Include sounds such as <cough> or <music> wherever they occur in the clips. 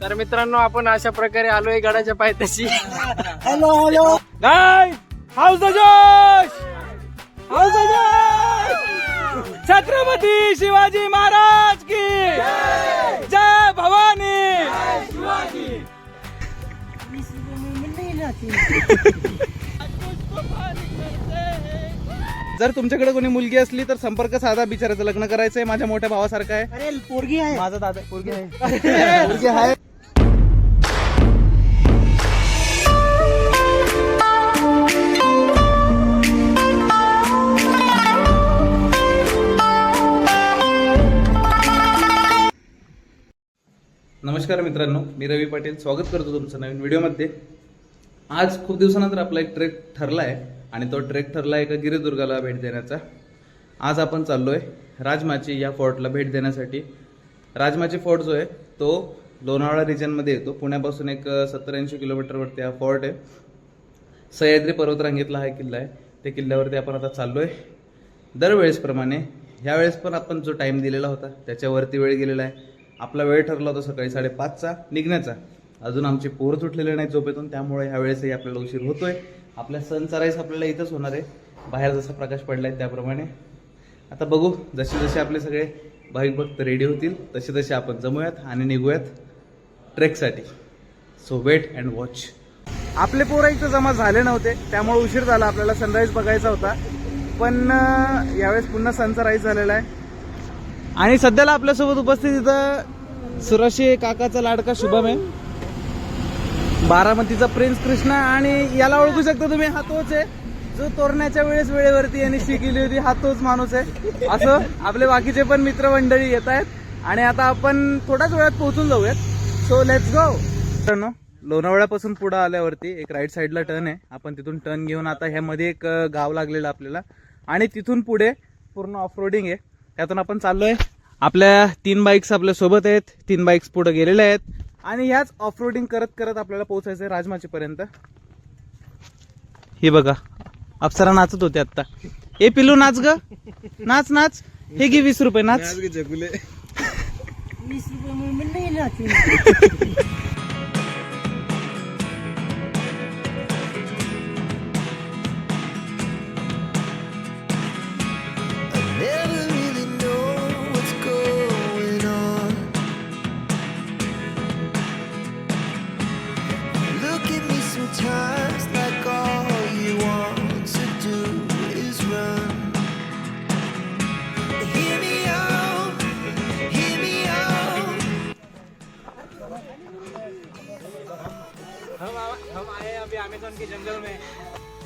तर मित्रांनो आपण अशा प्रकारे आलोय गडाच्या पायथ्याशी. हॅलो हॅलो काय हाऊस जोश हाऊस जोश छत्रपती शिवाजी महाराज की जय भवानी! जर तुमच्याकडे कोणी मुलगी असली तर संपर्क साधा बिचाराचं. लग्न करायचंय माझ्या मोठ्या भावासारखं आहे. अरे पोरगी आहे. माझा दादा पोरगी आहे. <laughs> पोरगी आहे. नमस्कार मित्रांनो मी रवी पाटील. स्वागत करतो तुमचं नवीन व्हिडिओमध्ये. आज खूप दिवसानंतर आपला एक ट्रेक ठरला आहे आणि तो ट्रेक ठरला आहे एका गिरिदुर्गाला भेट देण्याचा. आज आपण चाललो आहे राजमाची या फोर्टला भेट देण्यासाठी. राजमाची फोर्ट जो आहे तो लोणावळा रिजनमध्ये येतो. पुण्यापासून एक सत्तर ऐंशी किलोमीटरवरती हा फोर्ट आहे. सह्याद्री पर्वतरांगेतला हा किल्ला आहे. त्या किल्ल्यावरती आपण आता चाललो आहे दरवेळेसप्रमाणे ह्यावेळेस पण आपण जो टाईम दिलेला होता त्याच्यावरती वेळ गेलेला आहे. आपला वेळ ठरला होता सकाळी साडेपाचचा निघण्याचा. अजून आमचे पोर तुटलेले नाही झोपेतून त्यामुळे ह्यावेळेसही आपल्याला उशीर होतोय. आपल्या सणचा राईस आपल्याला इथंच होणार आहे. बाहेर जसा प्रकाश पडला आहे त्याप्रमाणे. आता बघू जसे जसे आपले सगळे भाविक भक्त रेडी होतील तसे तसे आपण जमूयात आणि निघूयात ट्रेकसाठी. सो वेट अँड वॉच आपले पोरं इथं जमा झाले नव्हते त्यामुळे उशीर झाला आपल्याला सनराईज बघायचा होता. पण यावेळेस पुन्हा सनचा राईज झालेला आहे. आणि सध्याला आपल्यासोबत उपस्थित इथं सुरक्षी काकाचा लाडका शुभम आहे. बारामतीचा प्रिन्स कृष्णा आणि याला ओळखू शकता तुम्ही हा तोच आहे. जो तोरण्याच्या वेळेस वेळेवरती यांनी शिकली होती हा तोच माणूस आहे. असं आपले बाकीचे पण मित्रमंडळी येत आहेत. आणि आता आपण थोड्याच वेळात पोहोचून जाऊयात. सो लेट्स गो मित्रांनो लोणावळ्यापासून पुढे आल्यावरती एक राईट साईडला टर्न आहे. आपण तिथून टर्न घेऊन आता ह्यामध्ये एक गाव लागलेलं आपल्याला. आणि तिथून पुढे पूर्ण ऑफ रोडिंग आहे. त्यातून आपण चाललोय. आपल्या तीन बाईक्स आपल्यासोबत आहेत. तीन बाईक्स पुढे गेलेल्या आहेत. आणि ह्याच ऑफ रोडिंग करत करत आपल्याला पोहोचायचं आहे राजमाची पर्यंत ही बघा. अप्सरा नाचत होते आता ए पिलू नाच ग. नाच नाच. हे घे वीस रुपये नाच. वीस रुपये <laughs>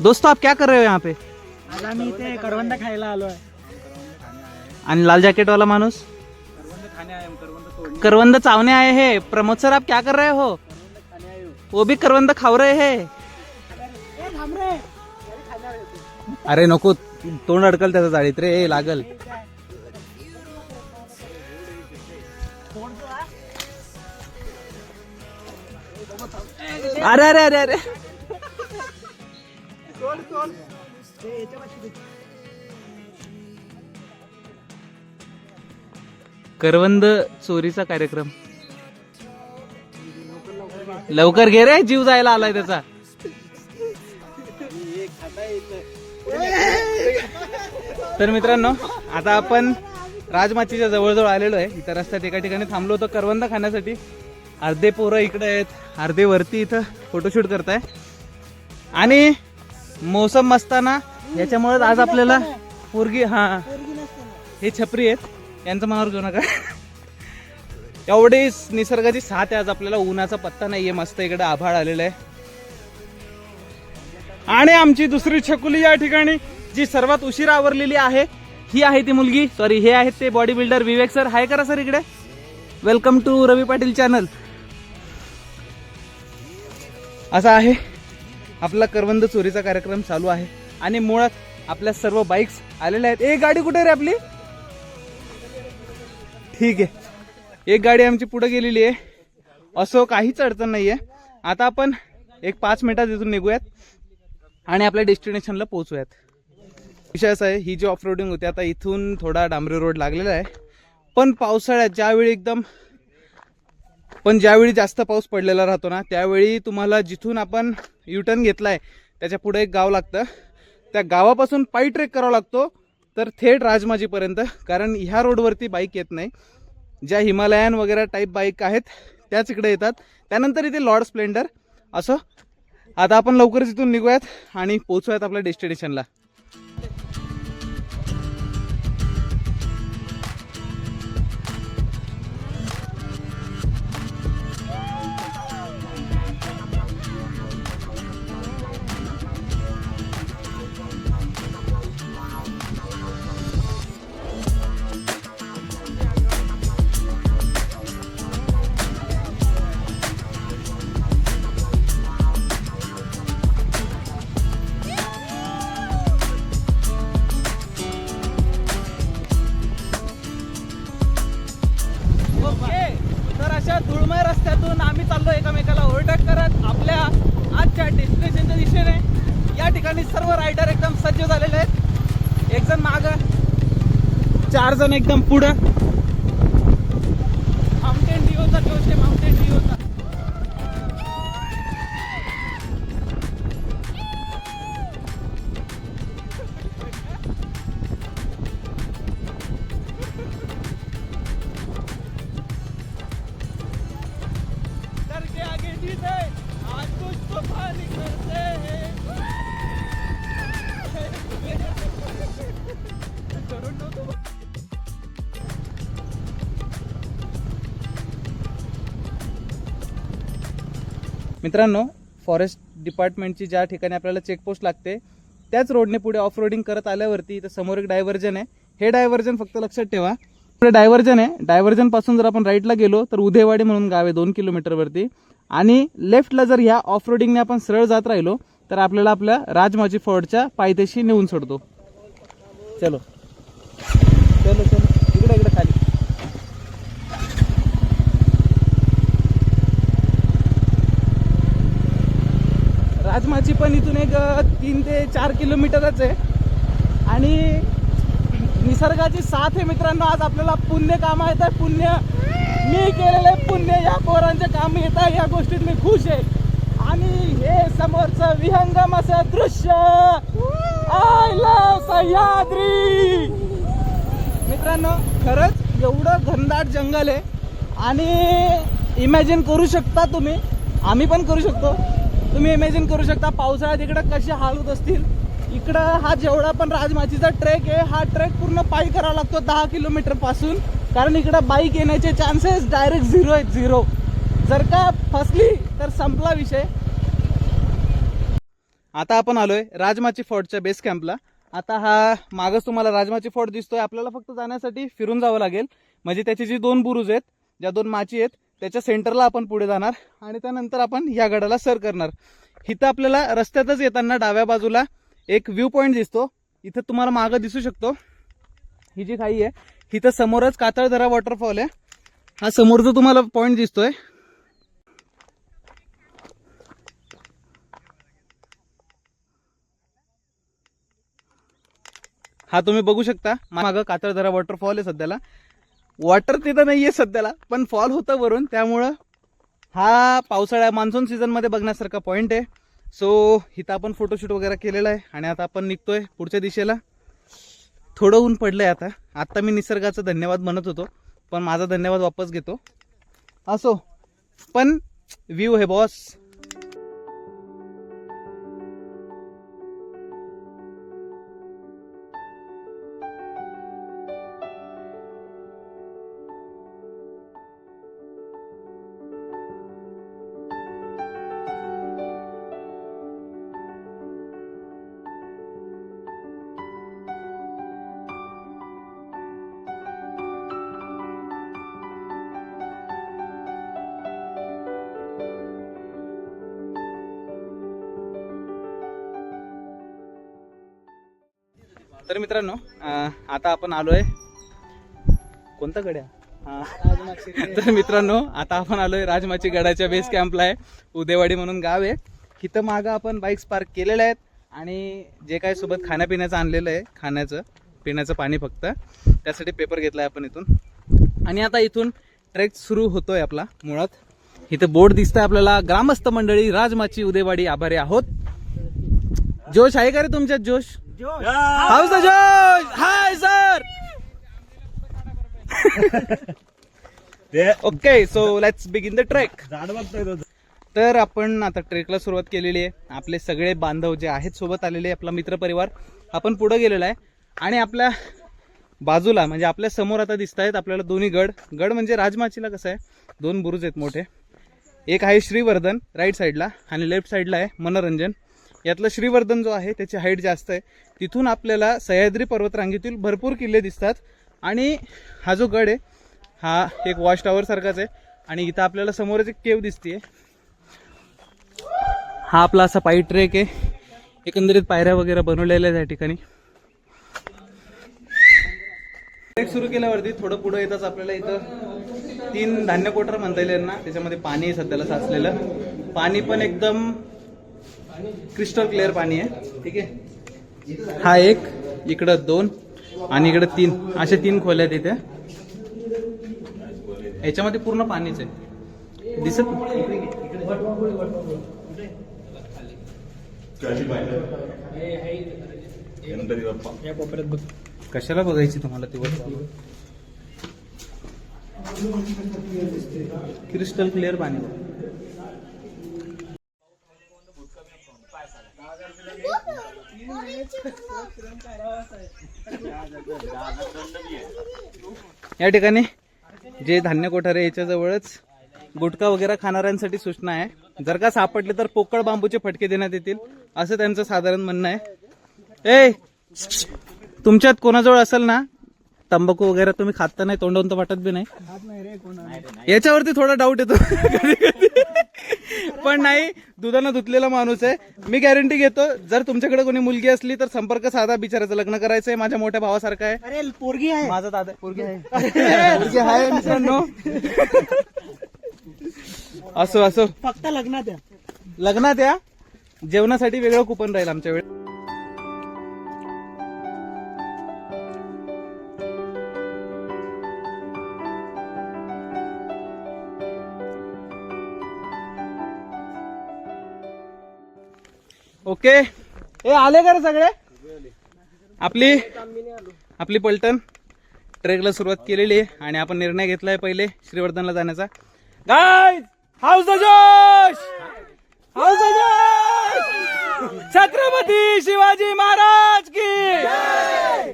दोस्तों आप क्या कर रहे हो यहाँ पे? इथे करवंद खायला आलोय आणि लाल जॅकेट वाला माणूस? करवंद चावने आए हैं. प्रमोद सर आप क्या कर रहे हो? वो भी करवंद खाव रहे हैं. अरे नको तोंड अडकल त्याचं जाळीत रे. ए, लागल. अरे अरे अरे अरे. करवंद चोरीचा कार्यक्रम. लवकर घे रे जीव जायला आलाय त्याचा. तर मित्रांनो आता आपण राजमाचीच्या जवळजवळ आलेलो आहे. इथं रस्त्यात एका ठिकाणी थांबलो होतो करवंद खाण्यासाठी. अर्धे पोरं इकडे आहेत अर्धे वरती इथं फोटोशूट करताय. आणि मोसम मस्ताना याच्यामुळे आज आपल्याला पोरगी हा. हे छपरी आहेत. यांचं मनावर घेऊ नका. एवढी निसर्गाची साथ आहे आज आपल्याला. उन्हाचा पत्ता नाहीये. मस्त इकडे आभाळ आलेलं आहे. आणि आमची दुसरी छकुली या ठिकाणी जी सर्वात उशीर आवरलेली आहे ही आहे ती मुलगी. सॉरी हे आहेत ते body builder Vivek sir hi करा सर इकडे. Welcome to Ravi Patil channel असा आहे. आपला करवंद चोरीचा कार्यक्रम चालू आहे. आणि मुळात आपल्या सर्व बाईक्स आलेल्या आहेत. एक गाडी कुठे रे आपली? ठीक आहे. एक गाडी आमची पुढे गेलेली आहे. असो काहीच अडचण नाही आहे आता आपण एक पाच मिनिटात इथून निघूयात आणि आपल्या डेस्टिनेशनला पोहोचूयात. विषय असा आहे ही जी ऑफ रोडिंग होती आता इथून थोडा डांबरी रोड लागलेला आहे. पण पावसाळ्यात ज्यावेळी एकदम पण ज्यावेळी जास्त पाऊस पडलेला राहतो ना त्यावेळी तुम्हाला जिथून आपण युटर्न घेतलाय त्याच्या पुढे एक गाव लागतं. त्या गावापासून पायी ट्रेक करावा लागतो तर थेट राजमाजीपर्यंत कारण ह्या रोडवरती बाईक येत नाही. ज्या हिमालयन वगैरे टाईप बाईक आहेत त्याच इकडे येतात. त्यानंतर इथे लॉर्ड स्प्लेंडर असं आता आपण लवकरच इथून निघूयात आणि पोचूयात आपल्या डेस्टिनेशनला रस्त्यातून एकमेकाला ओव्हरटेक करत आपल्या आजच्या डेस्टिनेशनच्या दिशेने या ठिकाणी सर्व रायडर एकदम सज्ज झालेले आहेत. एक जण माग चार जण एकदम पुढं. माउंटेन डिओचा जोश आहे माउंटेन डिओचा मित्रांनो फॉरेस्ट डिपार्टमेंटची ज्या ठिकाणी आपल्याला चेकपोस्ट लागते त्याच रोडने पुढे ऑफ रोडिंग करत आल्यावरती इथं समोर एक डायव्हर्जन आहे. हे डायव्हर्जन फक्त लक्षात ठेवा. पुढे डायव्हर्जन आहे. डायव्हर्जनपासून जर आपण राईटला गेलो तर उदयवाडी म्हणून गाव आहे दोन किलोमीटरवरती आणि लेफ्टला जर ह्या ऑफ रोडिंगने आपण सरळ जात राहिलो तर आपल्याला आपल्या राजमाजी फोर्डच्या पायथ्याशी नेऊन सोडतो. चलो. चलो चलो. इकडे इकडे खाली. राजमाची पण इथून एक तीन ते चार किलोमीटरच आहे. आणि निसर्गाची साथ आहे मित्रांनो आज आपल्याला पुण्य काम येत आहे पुण्य मी केलेले पुण्य या पोरांचे काम येत आहे या गोष्टीत मी खुश आहे. आणि हे समोरचं विहंगम असं दृश्य आय लव सह्याद्री. मित्रांनो खरंच एवढं घनदाट जंगल आहे. आणि इमॅजिन करू शकता तुम्ही आम्ही पण करू शकतो. तुम्ही इमॅजिन करू शकता पावसाळ्यात इकडं कसे हाल होत असतील. इकडं हा जेवढा पण राजमाचीचा ट्रेक आहे हा ट्रेक पूर्ण पायी करावा लागतो दहा किलोमीटरपासून कारण इकडं बाईक येण्याचे चान्सेस डायरेक्ट झिरो आहेत झिरो जर का फसली तर संपला विषय. आता आपण आलोय राजमाची फोर्टच्या बेस कॅम्पला आता हा मागच तुम्हाला राजमाची फोर्ट दिसतोय. आपल्याला फक्त जाण्यासाठी फिरून जावं लागेल. म्हणजे त्याची जी दोन बुरुज आहेत ज्या दोन माची आहेत त्याच्या सेंटरला आपण पुढे जाणार आणि त्यानंतर आपण या गडाला सर करणार. इथं आपल्याला रस्त्यातच येताना डाव्या बाजूला एक व्ह्यू पॉईंट दिसतो. इथं तुम्हाला मागं दिसू शकतो. ही जी खाई आहे इथं समोरच कातळधरा वॉटरफॉल आहे. हा समोरचा तुम्हाला पॉईंट दिसतोय. हा तुम्ही बघू शकता. मागं कातळधरा वॉटरफॉल आहे सध्याला. वॉटर तिथं नाही आहे सध्याला पण फॉल होतं वरून त्यामुळं हा पावसाळ्या मान्सून सीझनमध्ये बघण्यासारखा पॉईंट आहे. सो इथं आपण फोटोशूट वगैरे केलेला आहे आणि आता आपण निघतोय पुढच्या दिशेला. थोडं ऊन पडलंय आता. आत्ता मी निसर्गाचं धन्यवाद म्हणत होतो पण माझा धन्यवाद वापस घेतो. असो. पण व्ह्यू आहे बॉस तर मित्रांनो आता आपण आलोय कोणता गड्या? तर मित्रांनो आता आपण आलोय राजमाची गडाच्या बेस कॅम्पला आहे. उदेवाडी म्हणून गाव आहे. इथं मागं आपण बाईक्स पार्क केलेल्या आहेत आणि जे काय सोबत खाण्यापिण्याचं आणलेलं आहे खाण्याचं पिण्याचं पाणी फक्त त्यासाठी पेपर घेतलाय आपण इथून. आणि आता इथून ट्रेक सुरू होतोय आपला मुळात. इथं बोर्ड दिसतंय आपल्याला. ग्रामस्थ मंडळी राजमाची उदेवाडी आभारी आहोत. जोश आहे का रे तुमच्यात जोश? हाऊस जोश! Hi sir! Okay so let's begin the trek तर आपण आता ट्रेकला सुरुवात केलेली आहे. आपले सगळे बांधव जे आहेत सोबत आलेले आपला मित्रपरिवार. आपण पुढे गेलेला आहे. आणि आपल्या बाजूला म्हणजे आपल्यासमोर आता दिसत आहेत आपल्याला दोन्ही गड. गड म्हणजे राजमाचीला कसं आहे? दोन बुरुज आहेत मोठे. एक आहे श्रीवर्धन राईट साईडला आणि लेफ्ट साईडला आहे मनोरंजन. यातलं श्रीवर्धन जो आहे त्याची हाईट जास्त आहे. तिथून आपल्याला सह्याद्री पर्वतरांगेतील भरपूर किल्ले दिसतात. आणि हा जो गड आहे हा एक वॉच टॉवरसारखाच आहे. आणि इथं आपल्याला समोरच एक केव दिसते हा आपला असा पायी ट्रेक आहे. एकंदरीत पायऱ्या वगैरे बनवलेल्या आहेत या ठिकाणी. ट्रेक सुरू केल्यावरती थोडं पुढे येताच आपल्याला इथं तीन धान्य कोटर म्हणता येईल ना त्याच्यामध्ये पाणी सध्याला साचलेलं. पाणी पण एकदम क्रिस्टल क्लिअर पाणी आहे. ठीक आहे? हा एक इकडं दोन आणि इकडं तीन. असे तीन खोल्या आहेत इथे. याच्यामध्ये पूर्ण पाणीच आहे. दिसत कशाला बघायची तुम्हाला ती वस्तू? क्रिस्टल क्लिअर पाणी. या ठिकाणी जे धान्य कोठार आहे याच्याजवळच गुटखा वगैरे खाणाऱ्यांसाठी सूचना आहे. जर का सापडले तर पोकळ बांबूचे फटके देण्यात येतील असं त्यांचं साधारण म्हणणं आहे. ए तुमच्यात कोणाजवळ असेल ना तंबाखू वगैरे तुम्ही खाता नाही तोंडावून तर वाटत बी नाही. याच्यावरती थोडा डाऊट येतो. <laughs> पण नाही दुधानं धुतलेला माणूस आहे. मी गॅरंटी घेतो जर तुमच्याकडे कोणी मुलगी असली तर संपर्क साधा बिचाराचं लग्न करायचंय माझ्या मोठ्या भावासारखं आहे. अरे पोरगी आहे. माझा दादा पोरगी आहे. <laughs> पोरगी आहे मित्रांनो. असो असो. फक्त लग्नात या लग्नात या जेवणासाठी वेगळं कुपन राहील आमच्या वेळेस ओके. ए आले का रे सगळे? आपली आपली पलटण. ट्रेकला सुरुवात केलेली आहे आणि आपण निर्णय घेतलाय पहिले श्रीवर्धनला जाण्याचा. गाय हाऊस द जोश! हाऊस द जोश! छत्रपती शिवाजी महाराज की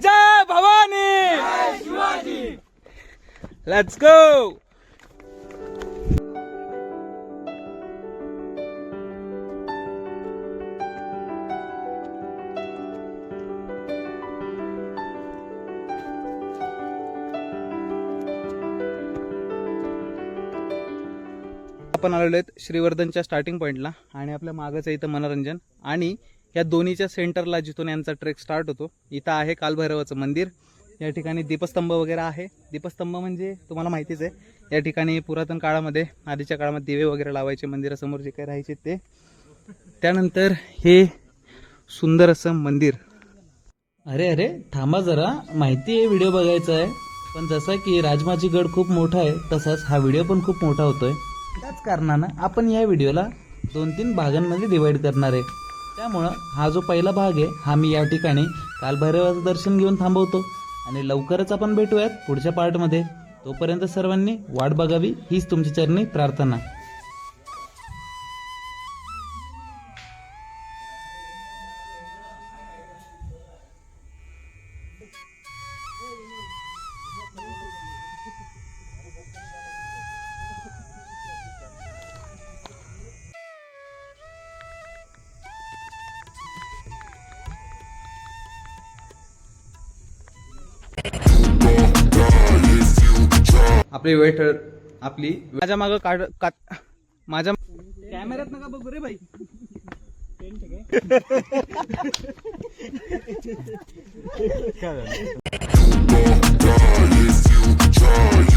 जय! भवानी! शिवाजी लेट्स गो आपण आलेलो आहेत श्रीवर्धनच्या स्टार्टिंग पॉईंटला आणि आपल्या मागचं इथं मनोरंजन. आणि या दोन्हीच्या सेंटरला जिथून यांचा ट्रेक स्टार्ट होतो इथं आहे कालभैरवाचं मंदिर. या ठिकाणी दीपस्तंभ वगैरे आहे. दीपस्तंभ म्हणजे तुम्हाला माहितीच आहे या ठिकाणी पुरातन काळामध्ये आधीच्या काळामध्ये दिवे वगैरे लावायचे मंदिरासमोर जे काही राहायचे ते. त्यानंतर हे सुंदर असं मंदिर. अरे अरे थांबा जरा. माहिती आहे व्हिडिओ बघायचा आहे. पण जसा की राजमाची गड खूप मोठा आहे तसाच हा व्हिडिओ पण खूप मोठा होतोय. त्याच कारणानं आपण या व्हिडिओला दोन तीन भागांमध्ये डिवाइड करणार आहे. त्यामुळं हा जो पहिला भाग आहे हा मी या ठिकाणी कालभैरवाचं दर्शन घेऊन थांबवतो. आणि लवकरच आपण भेटूयात पुढच्या पार्टमध्ये तोपर्यंत सर्वांनी वाट बघावी हीच तुमची चरणी प्रार्थना. आपली वेट आपली माझ्या मागं काढ का- माझ्या कॅमेऱ्यात नका बघू रे बाई try,